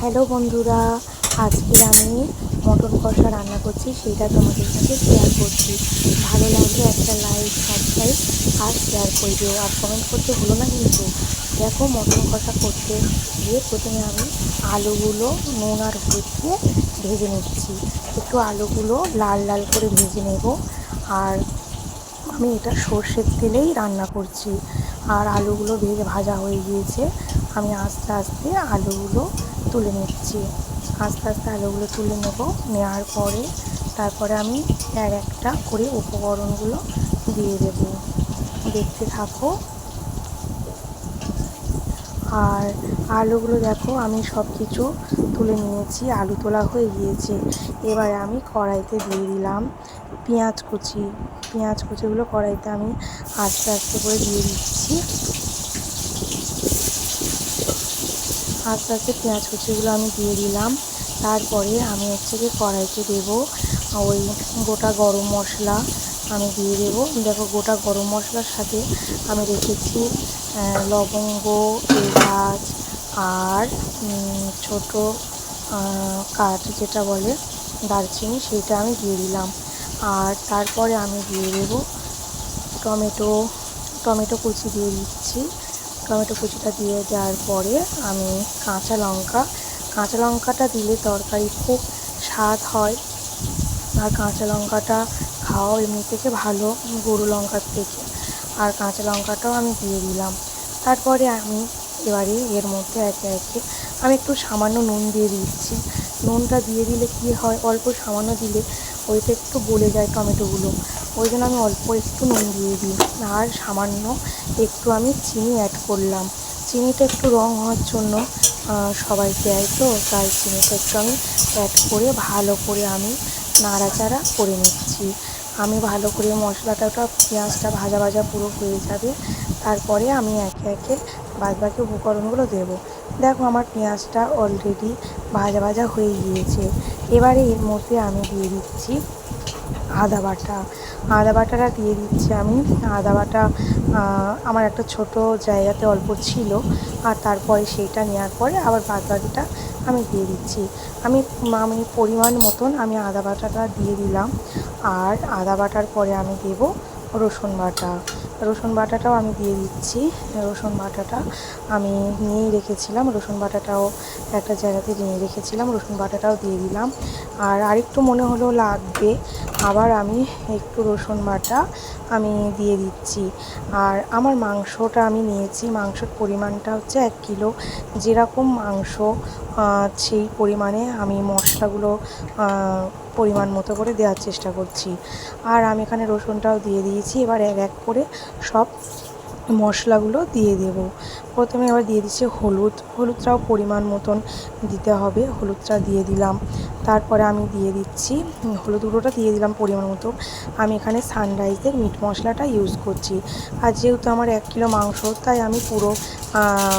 Hello বন্ধুরা, আজকে আমি মটন কষা রান্না করছি, সেটা তোমাদের সাথে শেয়ার করছি। ভালো লাগলে একটা লাইক সাবস্ক্রাইব আর শেয়ার করে আর কমেন্ট করতে হলো না কিন্তু। দেখো মটন কষা করতে গিয়ে প্রথমে আমি আলুগুলো নুন আর হলুদ দিয়ে ভেজে নিচ্ছি। একটু আলুগুলো লাল লাল করে ভেজে নেব। আর আমি এটা সর্ষের তেলেই রান্না করছি। আর আলুগুলো ভেজে ভাজা হয়ে গিয়েছে। আমি আস্তে আস্তে আলুগুলো তুলে নিচ্ছি। আস্তে আস্তে আলুগুলো তুলে নেব, নেওয়ার পরে তারপরে আমি এক একটা করে উপকরণগুলো দিয়ে দেব। দেখতে থাকো। আর আলুগুলো দেখো, আমি সব কিছু তুলে নিয়েছি, আলু তোলা হয়ে গিয়েছে। এবারে আমি কড়াইতে দিয়ে দিলাম পেঁয়াজ কুচি। পেঁয়াজ কুচিগুলো কড়াইতে আমি আস্তে আস্তে করে দিয়ে দিচ্ছি। আস্তে আস্তে পেঁয়াজ কুচিগুলো আমি দিয়ে দিলাম। তারপরে আমি হচ্ছে গিয়ে কড়াইতে দেবো ওই গোটা গরম মশলা আমি দিয়ে দেবো। দেখো গোটা গরম মশলার সাথে আমি রেখেছি লবঙ্গ, এলাচ আর ছোটো কাঠ যেটা বলে দারচিনি সেটা আমি দিয়ে দিলাম। আর তারপরে আমি দিয়ে দেবো টমেটো টমেটো কুচি দিয়ে দিচ্ছি। টমেটো কুচিটা দিয়ে দেওয়ার পরে আমি কাঁচা লঙ্কা, কাঁচা লঙ্কাটা দিলে তরকারি খুব স্বাদ হয়। আর কাঁচা লঙ্কাটা খাওয়া এমনি থেকে ভালো গরু লঙ্কার থেকে। আর কাঁচা লঙ্কাটাও আমি দিয়ে দিলাম। তারপরে আমি এবারে এর মধ্যে একে একে আমি একটু সামান্য নুন দিয়ে দিচ্ছি। নুনটা দিয়ে দিলে কী হয়? অল্প সামান্য দিলে ওইটা একটু গলে যায় টমেটোগুলো। ওই জন্য আমি অল্প একটু নুন দিয়ে দিই। আর সামান্য একটু আমি চিনি অ্যাড করলাম। চিনিটা একটু রং হওয়ার জন্য সবাই দেয় তো, তাই চিনিটা একটু আমি অ্যাড করে ভালো করে আমি নাড়াচাড়া করে নিচ্ছি। আমি ভালো করে মশলাটা পেঁয়াজটা ভাজা ভাজা পুরো হয়ে যাবে। তারপরে আমি একে একে বাদ বাকি উপকরণগুলো দেবো। দেখো আমার পেঁয়াজটা অলরেডি ভাজা ভাজা হয়ে গিয়েছে। এবারে এর মধ্যে আমি দিয়ে দিচ্ছি আদা বাটা। আদা বাটাটা দিয়ে দিচ্ছি আমি। আদা বাটা আমার একটা ছোট জায়গাতে অল্প ছিল। আর তারপরে সেইটা নেওয়ার পরে আবার বাদ বাকিটা আমি দিয়ে দিচ্ছি। আমি আমি পরিমাণ মতন আমি আদা বাটাটা দিয়ে দিলাম। আর আদা বাটার পরে আমি দেব রসুন বাটা। রসুন বাটাটাও আমি দিয়ে দিচ্ছি। রসুন বাটাটা আমি নিয়েই রেখেছিলাম। রসুন বাটাটাও একটা জায়গাতে নিয়ে রেখেছিলাম। রসুন বাটাটাও দিয়ে দিলাম। আর আরেকটু মনে হলো লাগবে, আবার আমি একটু রসুন বাটা আমি দিয়ে দিচ্ছি। আর আমার মাংসটা আমি নিয়েছি। মাংসর পরিমাণটা হচ্ছে এক কিলো। যেরকম মাংস সেই পরিমাণে আমি মশলাগুলো পরিমাণ মতো করে দেওয়ার চেষ্টা করছি। আর আমি এখানে রসুনটাও দিয়ে দিয়েছি। এবার এক এক করে সব মশলাগুলো দিয়ে দেব। প্রথমে এবার দিয়ে দিচ্ছি হলুদ। হলুদটাও পরিমাণ মতন দিতে হবে। হলুদটা দিয়ে দিলাম। তারপরে আমি দিয়ে দিচ্ছি, হলুদ গুঁড়োটা দিয়ে দিলাম পরিমাণ মতো আমি এখানে সানরাইজের মিট মশলাটা ইউজ করছি। আর যেহেতু আমার এক কিলো মাংস, তাই আমি পুরো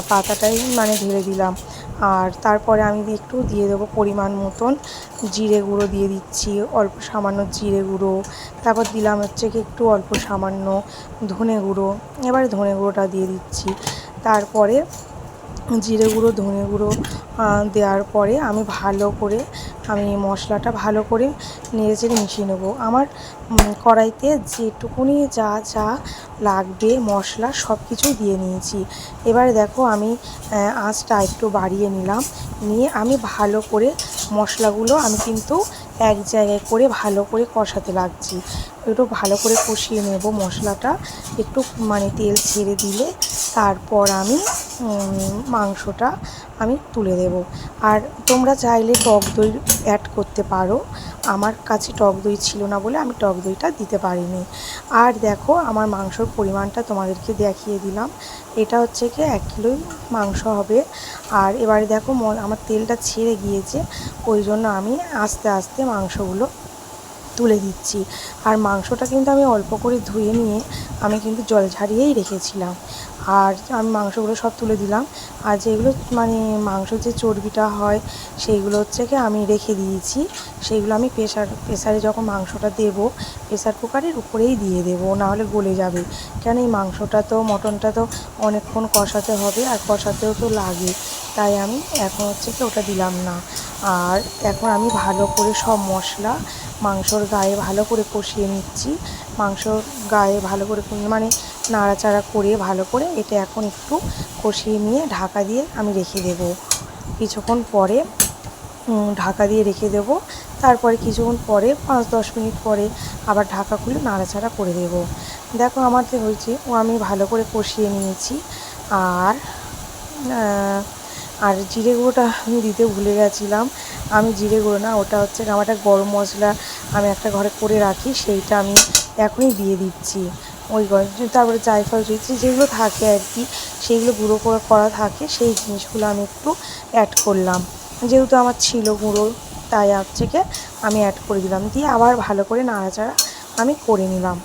পাতাটাই মানে ঢেলে দিলাম। আর তারপরে আমি একটু দিয়ে দেবো পরিমাণ মতন। জিরে গুঁড়ো দিয়ে দিচ্ছি, অল্প সামান্য জিরে গুঁড়ো। তারপর দিলাম হচ্ছে কি একটু অল্প সামান্য ধনে গুঁড়ো। এবার ধনে গুঁড়োটা দিয়ে দিচ্ছি। তারপরে জিরে গুঁড়ো, ধনে গুঁড়ো দেওয়ার পরে আমি ভালো করে, আমি মশলাটা ভালো করে নেড়ে চেড়ে মিশিয়ে নেব। আমার কড়াইতে যেটুকুনি যা যা লাগবে মশলা সব কিছুই দিয়ে নিয়েছি। এবারে দেখো আমি আঁচটা একটু বাড়িয়ে নিলাম। নিয়ে আমি ভালো করে মশলাগুলো আমি কিন্তু এক জায়গায় করে ভালো করে কষাতে লাগছি। একটু ভালো করে কষিয়ে নেব মশলাটা। একটু মানে তেল ছেড়ে দিলে তারপর আমি মাংসটা আমি তুলে দেব। আর তোমরা চাইলে টক দই অ্যাড করতে পারো। আমার কাছে টক দই ছিল না বলে আমি টক দইটা দিতে পারিনি। আর দেখো, আমার মাংসর পরিমাণটা তোমাদেরকে দেখিয়ে দিলাম। এটা হচ্ছে কি, এক কিলোই মাংস হবে। আর এবারে দেখো আমার তেলটা ছেড়ে গিয়েছে। ওই জন্য আমি আস্তে আস্তে মাংসগুলো তুলে দিচ্ছি। আর মাংসটা কিন্তু আমি অল্প করে ধুয়ে নিয়ে আমি কিন্তু জল ঝারিয়েই রেখেছিলাম। আর আমি মাংসগুলো সব তুলে দিলাম। আর যেগুলো মানে মাংস যে চর্বিটা হয়, সেইগুলো হচ্ছে কি আমি রেখে দিয়েছি। সেইগুলো আমি প্রেশার প্রেশারে যখন মাংসটা দেবো প্রেশার কুকারের উপরেই দিয়ে দেবো, নাহলে গলে যাবে। কেন এই মাংসটা তো, মটনটা তো অনেকক্ষণ কষাতে হবে, আর কষাতেও তো লাগে। তাই আমি এখন হচ্ছে কি ওটা দিলাম না। আর এখন আমি ভালো করে সব মশলা মাংসর গায়ে ভালো করে কষিয়ে নিচ্ছি। মাংসর গায়ে ভালো করে মানে নাড়াচাড়া করে ভালো করে এটা এখন একটু কষিয়ে নিয়ে ঢাকা দিয়ে আমি রেখে দেবো। কিছুক্ষণ পরে ঢাকা দিয়ে রেখে দেবো। তারপরে কিছুক্ষণ পরে পাঁচ দশ মিনিট পরে আবার ঢাকা খুলে নাড়াচাড়া করে দেবো। দেখো আমার যে হয়েছে, ও আমি ভালো করে কষিয়ে নিয়েছি। আর আর জিরে গুঁড়োটা আমি দিতে ভুলে গেছিলাম। আমি জিরে গুঁড়ো না, ওটা হচ্ছে আমার একটা গরম মশলা আমি একটা ঘরে করে রাখি, সেইটা আমি এখনই দিয়ে দিচ্ছি। ওই তারপরে জায়ফল দিচ্ছি যেগুলো থাকে আর কি, সেইগুলো গুঁড়ো করে, করা থাকে, সেই জিনিসগুলো আমি একটু অ্যাড করলাম। যেহেতু আমার ছিল গুঁড়ো, তাই হচ্ছে কি আমি অ্যাড করে দিলাম। দিয়ে আবার ভালো করে নাড়াচাড়া আমি করে নিলাম।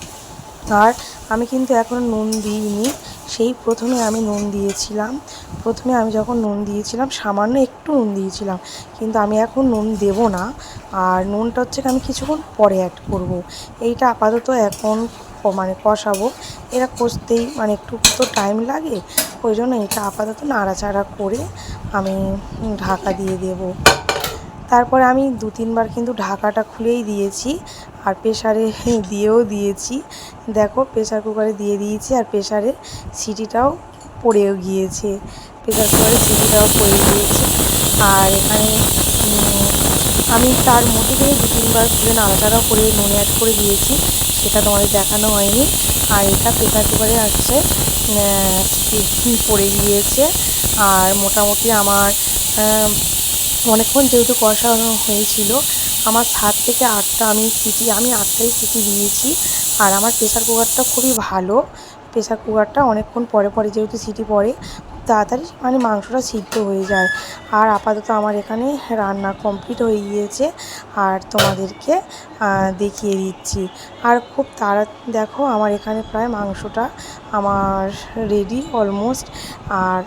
আর আমি কিন্তু এখনও নুন দিইনি। সেই প্রথমে আমি নুন দিয়েছিলাম। প্রথমে আমি যখন নুন দিয়েছিলাম, সামান্য একটু নুন দিয়েছিলাম। কিন্তু আমি এখন নুন দেব না। আর নুনটা হচ্ছে আমি কিছুক্ষণ পরে অ্যাড করব। এইটা আপাতত এখন মানে কষাবো। এরা কষতেই মানে একটু তো টাইম লাগে। ওই জন্য এটা আপাতত নাড়াচাড়া করে আমি ঢাকা দিয়ে দেবো। তারপরে আমি দু তিনবার কিন্তু ঢাকাটা খুলেই দিয়েছি। আর প্রেশারে দিয়েও দিয়েছি। দেখো প্রেশার কুকারে দিয়ে দিয়েছি আর প্রেশারে সিটিটাও পড়েও গিয়েছে। প্রেশার কুকারে সিটিটাও পড়ে গিয়েছে। আর এখানে আমি তার মধ্যে থেকে দু তিনবার খুলে নাড়াচাড়াও করে, নুন অ্যাড করে দিয়েছি। সেটা তোমাদের দেখানো হয়নি। আর এটা প্রেশার কুকারে আছে সিটি পড়ে গিয়েছে। আর মোটামুটি আমার অনেকক্ষণ যেহেতু কষানো হয়েছিল আমার সাত থেকে আটটা আমি সিটি, আমি আটটাই সিটি দিয়েছি আর আমার প্রেসার কুকারটা খুবই ভালো। প্রেসার কুকারটা অনেকক্ষণ পরে পরে যেহেতু সিটি পড়ে খুব তাড়াতাড়ি মানে মাংসটা সিদ্ধ হয়ে যায়। আর আপাতত আমার এখানে রান্না কমপ্লিট হয়ে গিয়েছে। আর তোমাদেরকে দেখিয়ে দিচ্ছি। আর খুব তাড়া, দেখো আমার এখানে প্রায় মাংসটা আমার রেডি অলমোস্ট আর